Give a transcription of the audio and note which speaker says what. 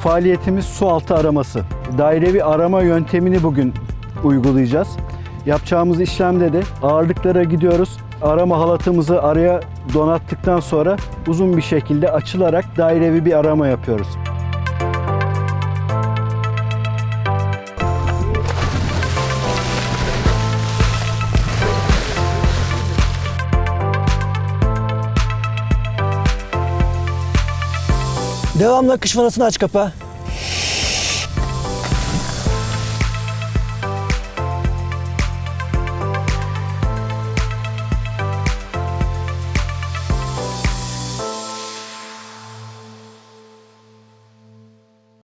Speaker 1: faaliyetimiz su altı araması. Dairevi arama yöntemini bugün uygulayacağız. Yapacağımız işlemde de ağırlıklara gidiyoruz. Arama halatımızı araya donattıktan sonra uzun bir şekilde açılarak dairevi bir arama yapıyoruz.
Speaker 2: Devamlı kış vanasını aç kapa.